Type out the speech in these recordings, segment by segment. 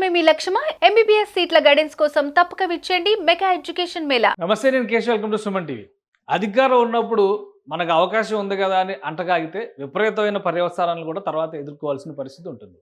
మాత్రమే మీ లక్ష్యమా? ఎంబీబీఎస్ సీట్ల గైడెన్స్ కోసం తప్పక విచ్చేయండి మెగా ఎడ్యుకేషన్ మేళా. నమస్తే నేను కేశ వెల్కమ్ టు సుమన్ టీవీ అధికారం ఉన్నప్పుడు మనకు అవకాశం ఉంది కదా అని అంటగాగితే విపరీతమైన పర్యవసానాలను కూడా తర్వాత ఎదుర్కోవాల్సిన పరిస్థితి ఉంటుంది.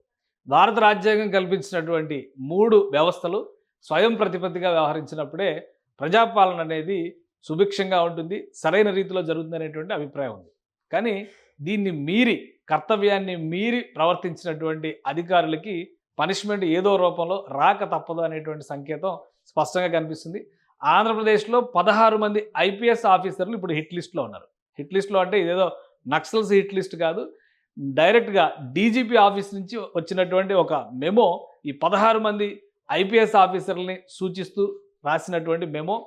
భారత రాజ్యాంగం కల్పించినటువంటి మూడు వ్యవస్థలు స్వయం ప్రతిపత్తిగా వ్యవహరించినప్పుడే ప్రజాపాలన అనేది సుభిక్షంగా ఉంటుంది సరైన రీతిలో జరుగుతుందనేటువంటి అభిప్రాయం ఉంది. కానీ దీన్ని మీరి కర్తవ్యాన్ని మీరి ప్రవర్తించినటువంటి అధికారులకి పనిష్మెంట్ ఏదో రూపంలో రాక తప్పదు అనేటువంటి సంకేతం స్పష్టంగా కనిపిస్తుంది. ఆంధ్రప్రదేశ్లో పదహారు మంది ఐపీఎస్ ఆఫీసర్లు ఇప్పుడు హిట్ లిస్ట్లో ఉన్నారు. హిట్ లిస్ట్లో అంటే ఇదేదో నక్సల్స్ హిట్ లిస్ట్ కాదు. డైరెక్ట్గా డీజీపీ ఆఫీస్ నుంచి వచ్చినటువంటి ఒక మెమో ఈ పదహారు మంది ఐపీఎస్ ఆఫీసర్లని సూచిస్తూ రాసినటువంటి మెమో.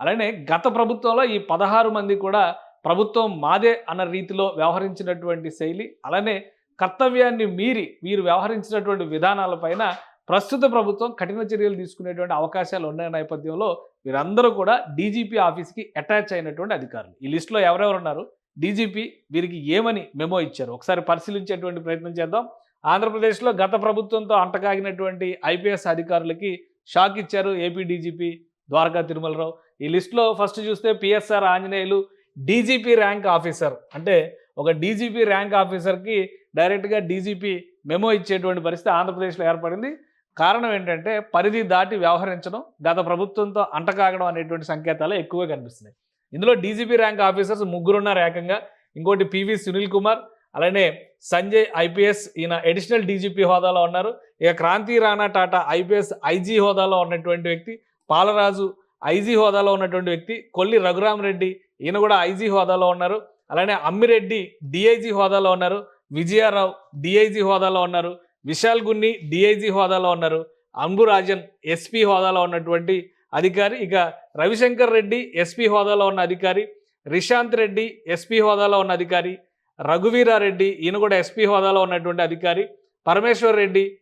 అలానే గత ప్రభుత్వంలో ఈ పదహారు మంది కూడా ప్రభుత్వం మాదే అన్న రీతిలో వ్యవహరించినటువంటి శైలి. అలానే కర్తవ్యాన్ని మీరి వీరు వ్యవహరించినటువంటి విధానాలపైన ప్రస్తుత ప్రభుత్వం కఠిన చర్యలు తీసుకునేటువంటి అవకాశాలు ఉన్న నేపథ్యంలో వీరందరూ కూడా డీజీపీ ఆఫీస్కి అటాచ్ అయినటువంటి అధికారులు. ఈ లిస్టులో ఎవరెవరు ఉన్నారు? డీజీపీ వీరికి ఏమని మెమో ఇచ్చారు? ఒకసారి పరిశీలించేటువంటి ప్రయత్నం చేద్దాం. ఆంధ్రప్రదేశ్లో గత ప్రభుత్వంతో అంటకాగినటువంటి ఐపీఎస్ అధికారులకి షాక్ ఇచ్చారు ఏపీ డీజీపీ ద్వారకా తిరుమలరావు. ఈ లిస్టులో ఫస్ట్ చూస్తే PSR Anjaneyulu DGP rank officer. అంటే ఒక డీజీపీ ర్యాంక్ ఆఫీసర్కి డైరెక్ట్గా డీజీపీ మెమో ఇచ్చేటువంటి పరిస్థితి ఆంధ్రప్రదేశ్లో ఏర్పడింది. కారణం ఏంటంటే పరిధి దాటి వ్యవహరించడం గత ప్రభుత్వంతో అంటకాగడం అనేటువంటి సంకేతాలు ఎక్కువగా కనిపిస్తున్నాయి. ఇందులో డీజీపీ ర్యాంక్ ఆఫీసర్స్ ముగ్గురున్నారు ఏకంగా. ఇంకోటి పివి సునీల్ కుమార్ అలానే సంజయ్ ఐపీఎస్ ఈయన అడిషనల్ డీజీపీ హోదాలో ఉన్నారు. ఇక క్రాంతి రాణా టాటా ఐపీఎస్ ఐజీ హోదాలో ఉన్నటువంటి వ్యక్తి పాలరాజు ఐజీ హోదాలో ఉన్నటువంటి వ్యక్తి కొల్లి రఘురామరెడ్డి ఈయన కూడా ఐజీ హోదాలో ఉన్నారు. అలానే అమ్మిరెడ్డి డిఐజీ హోదాలో ఉన్నారు. విజయారావు డిఐజీ హోదాలో ఉన్నారు. విశాల్ గున్ని డిఐజీ హోదాలో ఉన్నారు. అంబురాజన్ ఎస్పీ హోదాలో ఉన్నటువంటి అధికారి. ఇక రవిశంకర్ రెడ్డి ఎస్పీ హోదాలో ఉన్న అధికారి. రిషాంత్ రెడ్డి ఎస్పీ హోదాలో ఉన్న అధికారి. రఘువీరారెడ్డి ఈయన కూడా ఎస్పీ హోదాలో ఉన్నటువంటి అధికారి. పరమేశ్వర్ రెడ్డి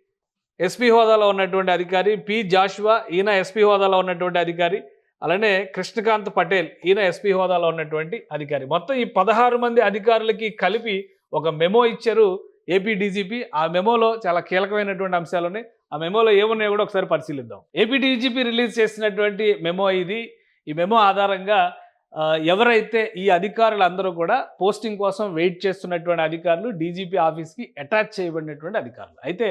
ఎస్పీ హోదాలో ఉన్నటువంటి అధికారి. పి జాషువా ఈయన ఎస్పీ హోదాలో ఉన్నటువంటి అధికారి. అలానే కృష్ణకాంత్ పటేల్ ఈయన ఎస్పీ హోదాలో ఉన్నటువంటి అధికారి. మొత్తం ఈ పదహారు మంది అధికారులకి కలిపి ఒక మెమో ఇచ్చారు ఏపీ డీజీపీ ఆ మెమోలో చాలా కీలకమైనటువంటి అంశాలు ఉన్నాయి. ఆ మెమోలో ఏమున్నాయో కూడా ఒకసారి పరిశీలిద్దాం. ఏపీ డీజీపీ రిలీజ్ చేసినటువంటి మెమో ఇది. ఈ మెమో ఆధారంగా ఎవరైతే ఈ అధికారులందరూ కూడా పోస్టింగ్ కోసం వెయిట్ చేస్తున్నటువంటి అధికారులు డీజీపీ ఆఫీస్కి అటాచ్ చేయబడినటువంటి అధికారులు. అయితే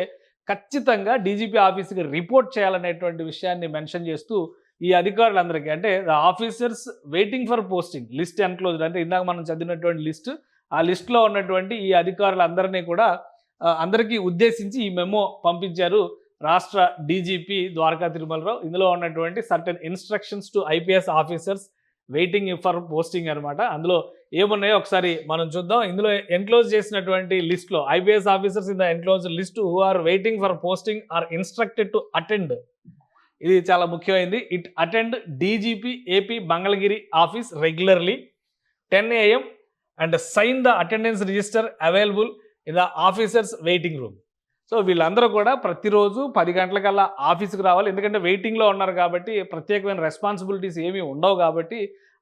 ఖచ్చితంగా డీజీపీ ఆఫీస్కి రిపోర్ట్ చేయాలనేటువంటి విషయాన్ని మెన్షన్ చేస్తూ ఈ అధికారులందరికీ అంటే the officers waiting for posting list enclosed అంటే ఇందాక మనం చదివినటువంటి లిస్ట్ ఆ లిస్ట్లో ఉన్నటువంటి ఈ అధికారులందరినీ కూడా అందరికీ ఉద్దేశించి ఈ మెమో పంపించారు రాష్ట్ర డీజీపీ ద్వారకా తిరుమలరావు. ఇందులో ఉన్నటువంటి certain instructions to IPS officers waiting for posting అనమాట అందులో ఏమున్నాయో ఒకసారి మనం చూద్దాం. ఇందులో ఎన్క్లోజ్ చేసినటువంటి లిస్ట్లో IPS officers in the enclose list who are waiting for posting are instructed to attend ఇది చాలా ముఖ్యమైనది it attend DGP AP Mangalagiri office regularly ten AM and sign the attendance register available in the officers waiting room. So వీళ్ళందరూ కూడా ప్రతిరోజు పది గంటలకల్లా ఆఫీస్కి రావాలి. ఎందుకంటే వెయిటింగ్లో ఉన్నారు కాబట్టి ప్రత్యేకమైన రెస్పాన్సిబిలిటీస్ ఏమీ ఉండవు కాబట్టి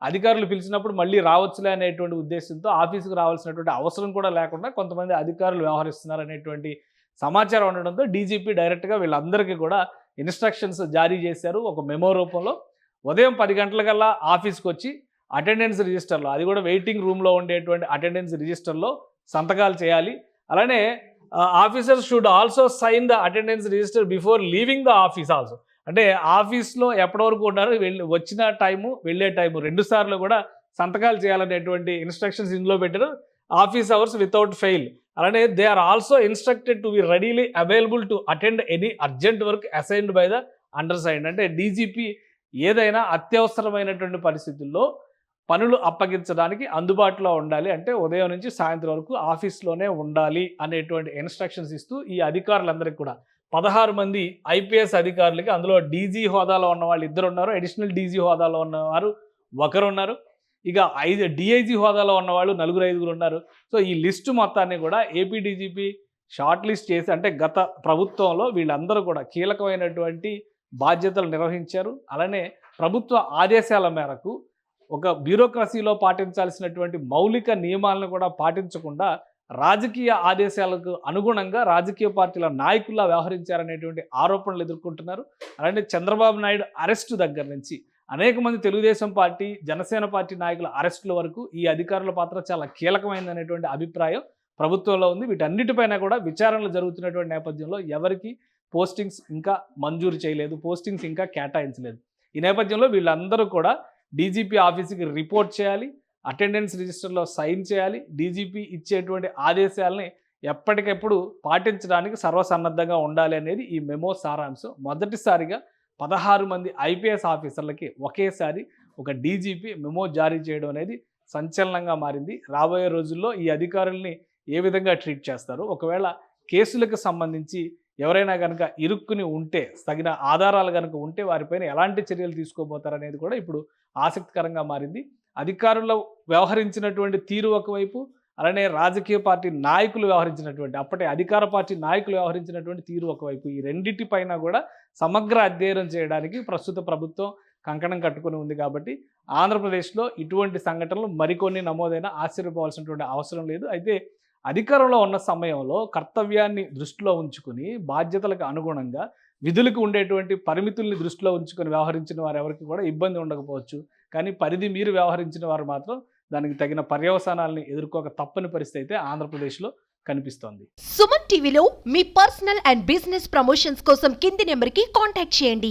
అధికారులు పిలిచినప్పుడు మళ్ళీ రావచ్చులే అనేటువంటి ఉద్దేశంతో ఆఫీస్కి రావాల్సినటువంటి అవసరం కూడా లేకుండా కొంతమంది అధికారులు వ్యవహరిస్తున్నారు అనేటువంటి సమాచారం ఉండడంతో డీజీపీ డైరెక్ట్గా వీళ్ళందరికీ కూడా ఇన్స్ట్రక్షన్స్ జారీ చేశారు. ఒక మెమో రూపంలో ఉదయం పది గంటలకల్లా ఆఫీస్కి వచ్చి అటెండెన్స్ రిజిస్టర్లో అది కూడా వెయిటింగ్ రూమ్లో ఉండేటువంటి అటెండెన్స్ రిజిస్టర్లో సంతకాలు చేయాలి. అలానే officers should also sign the attendance register before leaving the office also. అంటే ఆఫీస్లో ఎప్పటి వరకు ఉన్నారు వెళ్ళి వచ్చిన టైము వెళ్ళే టైము రెండు సార్లు కూడా సంతకాలు చేయాలనేటువంటి ఇన్స్ట్రక్షన్స్ ఇందులో పెట్టారు. Office hours without fail. అలానే they are also instructed to be readily available to attend any urgent work assigned by the undersigned అంటే డీజీపీ ఏదైనా అత్యవసరమైనటువంటి పరిస్థితుల్లో పనులు అప్పగించడానికి అందుబాటులో ఉండాలి. అంటే ఉదయం నుంచి సాయంత్రం వరకు ఆఫీస్లోనే ఉండాలి అనేటువంటి ఇన్స్ట్రక్షన్స్ ఇస్తూ ఈ అధికారులందరికీ కూడా. పదహారు మంది ఐపీఎస్ అధికారులకి అందులో డీజీ హోదాలో ఉన్న వాళ్ళు ఇద్దరు ఉన్నారు. అడిషనల్ డీజీ హోదాలో ఉన్నవారు ఒకరున్నారు ఇక ఐదు డిఐజీ హోదాలో ఉన్నవాళ్ళు నలుగురు ఐదుగురు ఉన్నారు. సో ఈ లిస్టు మొత్తాన్ని కూడా ఏపీ డీజీపీ షార్ట్ లిస్ట్ చేసి అంటే గత ప్రభుత్వంలో వీళ్ళందరూ కూడా కీలకమైనటువంటి బాధ్యతలు నిర్వహించారు. అలానే ప్రభుత్వ ఆదేశాల మేరకు ఒక బ్యూరోక్రసీలో పాటించాల్సినటువంటి మౌలిక నియమాలను కూడా పాటించకుండా రాజకీయ ఆదేశాలకు అనుగుణంగా రాజకీయ పార్టీల నాయకుల్లా వ్యవహరించారనేటువంటి ఆరోపణలు ఎదుర్కొంటున్నారు. అలాగే చంద్రబాబు నాయుడు అరెస్టు దగ్గర నుంచి అనేక మంది తెలుగుదేశం పార్టీ జనసేన పార్టీ నాయకుల అరెస్టుల వరకు ఈ అధికారుల పాత్ర చాలా కీలకమైందనేటువంటి అభిప్రాయం ప్రభుత్వంలో ఉంది. వీటన్నిటిపైన కూడా విచారణలు జరుగుతున్నటువంటి నేపథ్యంలో ఎవరికి పోస్టింగ్స్ ఇంకా మంజూరు చేయలేదు పోస్టింగ్స్ ఇంకా కేటాయించలేదు. ఈ నేపథ్యంలో వీళ్ళందరూ కూడా డీజీపీ ఆఫీస్కి రిపోర్ట్ చేయాలి అటెండెన్స్ రిజిస్టర్లో సైన్ చేయాలి డీజీపీ ఇచ్చేటువంటి ఆదేశాలని ఎప్పటికెప్పుడు పాటించడానికి సర్వసన్నద్ధంగా ఉండాలి అనేది ఈ మెమో సారాంశం. మొదటిసారిగా పదహారు మంది ఐపీఎస్ ఆఫీసర్లకి ఒకేసారి ఒక డీజీపీ మెమో జారీ చేయడం అనేది సంచలనంగా మారింది. రాబోయే రోజుల్లో ఈ అధికారుల్ని ఏ విధంగా ట్రీట్ చేస్తారు? ఒకవేళ కేసులకు సంబంధించి ఎవరైనా కనుక ఇరుక్కుని ఉంటే తగిన ఆధారాలు కనుక ఉంటే వారిపైన ఎలాంటి చర్యలు తీసుకోబోతారనేది కూడా ఇప్పుడు ఆసక్తికరంగా మారింది. అధికారులు వ్యవహరించినటువంటి తీరు ఒకవైపు అలానే రాజకీయ పార్టీ నాయకులు వ్యవహరించినటువంటి అప్పటి అధికార పార్టీ నాయకులు వ్యవహరించినటువంటి తీరు ఒకవైపు ఈ రెండింటి పైన కూడా సమగ్ర అధ్యయనం చేయడానికి ప్రస్తుత ప్రభుత్వం కంకణం కట్టుకుని ఉంది కాబట్టి ఆంధ్రప్రదేశ్లో ఇటువంటి సంఘటనలు మరికొన్ని నమోదైన ఆశ్చర్యపోవాల్సినటువంటి అవసరం లేదు. అయితే అధికారంలో ఉన్న సమయంలో కర్తవ్యాన్ని దృష్టిలో ఉంచుకుని బాధ్యతలకు అనుగుణంగా విధులకు ఉండేటువంటి పరిమితుల్ని దృష్టిలో ఉంచుకొని వ్యవహరించిన వారు ఎవరికి కూడా ఇబ్బంది ఉండకపోవచ్చు. కానీ పరిధి మీరు వ్యవహరించిన వారు మాత్రం దానికి తగిన పర్యవసానాలని ఎదుర్కోక తప్పని పరిస్థితి అయితే ఆంధ్రప్రదేశ్లో కనిపిస్తోంది. సుమన్ టీవీలో మీ పర్సనల్ అండ్ బిజినెస్ ప్రమోషన్స్ కోసం కింది నెంబర్కి కాంటాక్ట్ చేయండి.